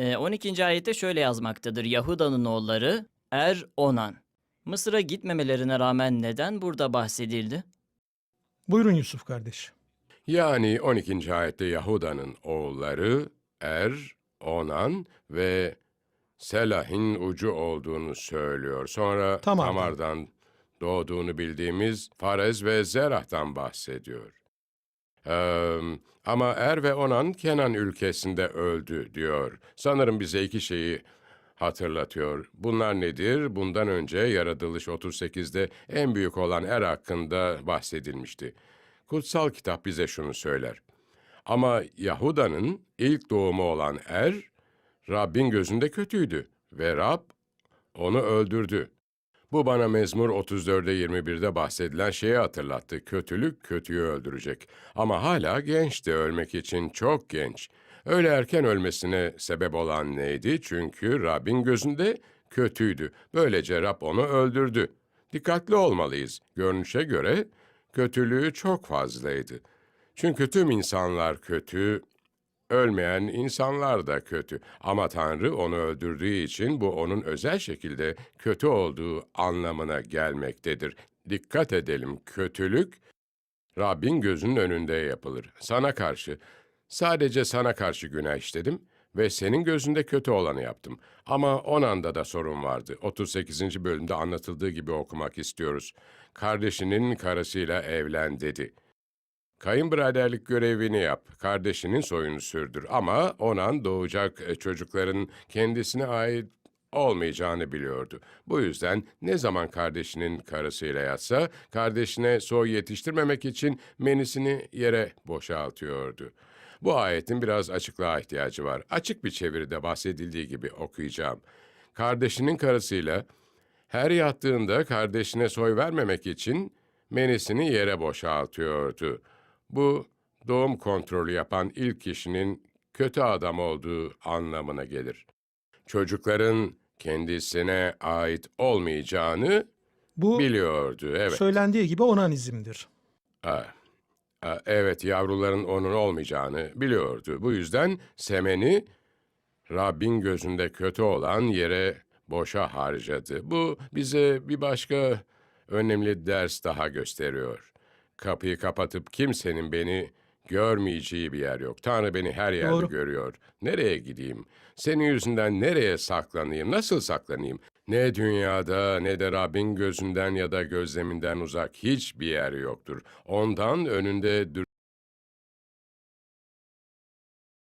Ee, 12. ayette şöyle yazmaktadır. Yahuda'nın oğulları Er Onan. Mısır'a gitmemelerine rağmen neden burada bahsedildi? Buyurun Yusuf kardeş. Yani 12. ayette Yahuda'nın oğulları Er, Onan ve Selah'in ucu olduğunu söylüyor. Sonra Tamar'dan. Tamar'dan doğduğunu bildiğimiz Farez ve Zerah'tan bahsediyor. Ee, ama Er ve Onan Kenan ülkesinde öldü diyor. Sanırım bize iki şeyi hatırlatıyor. Bunlar nedir? Bundan önce Yaratılış 38'de en büyük olan Er hakkında bahsedilmişti. Kutsal kitap bize şunu söyler. Ama Yahuda'nın ilk doğumu olan Er, Rabbin gözünde kötüydü ve Rab onu öldürdü. Bu bana Mezmur 34'e 21'de bahsedilen şeyi hatırlattı. Kötülük kötüyü öldürecek. Ama hala gençti ölmek için çok genç. Öyle erken ölmesine sebep olan neydi? Çünkü Rabbin gözünde kötüydü. Böylece Rab onu öldürdü. Dikkatli olmalıyız. Görünüşe göre kötülüğü çok fazlaydı. Çünkü tüm insanlar kötü, Ölmeyen insanlar da kötü ama Tanrı onu öldürdüğü için bu onun özel şekilde kötü olduğu anlamına gelmektedir. Dikkat edelim, kötülük Rabbin gözünün önünde yapılır. Sana karşı, sadece sana karşı günah işledim ve senin gözünde kötü olanı yaptım. Ama Onan'da da sorun vardı. 38. bölümde anlatıldığı gibi okumak istiyoruz. Kardeşinin karısıyla evlen dedi. Kayınbiraderlik görevini yap, kardeşinin soyunu sürdür ama Onan doğacak e, çocukların kendisine ait olmayacağını biliyordu. Bu yüzden ne zaman kardeşinin karısıyla yatsa, kardeşine soy yetiştirmemek için menisini yere boşaltıyordu. Bu ayetin biraz açıklığa ihtiyacı var. Açık bir çeviride bahsedildiği gibi okuyacağım. Kardeşinin karısıyla her yattığında kardeşine soy vermemek için menisini yere boşaltıyordu. Bu doğum kontrolü yapan ilk kişinin kötü adam olduğu anlamına gelir. Çocukların kendisine ait olmayacağını Bu biliyordu. Evet. söylendiği gibi onanizmdir. Evet, yavruların onun olmayacağını biliyordu. Bu yüzden semeni Rabbin gözünde kötü olan yere boşa harcadı. Bu bize bir başka önemli ders daha gösteriyor. Kapıyı kapatıp kimsenin beni görmeyeceği bir yer yok. Tanrı beni her yerde Doğru. görüyor. Nereye gideyim? Senin yüzünden nereye saklanayım? Nasıl saklanayım? Ne dünyada ne de Rabbin gözünden ya da gözleminden uzak hiçbir yer yoktur. Ondan önünde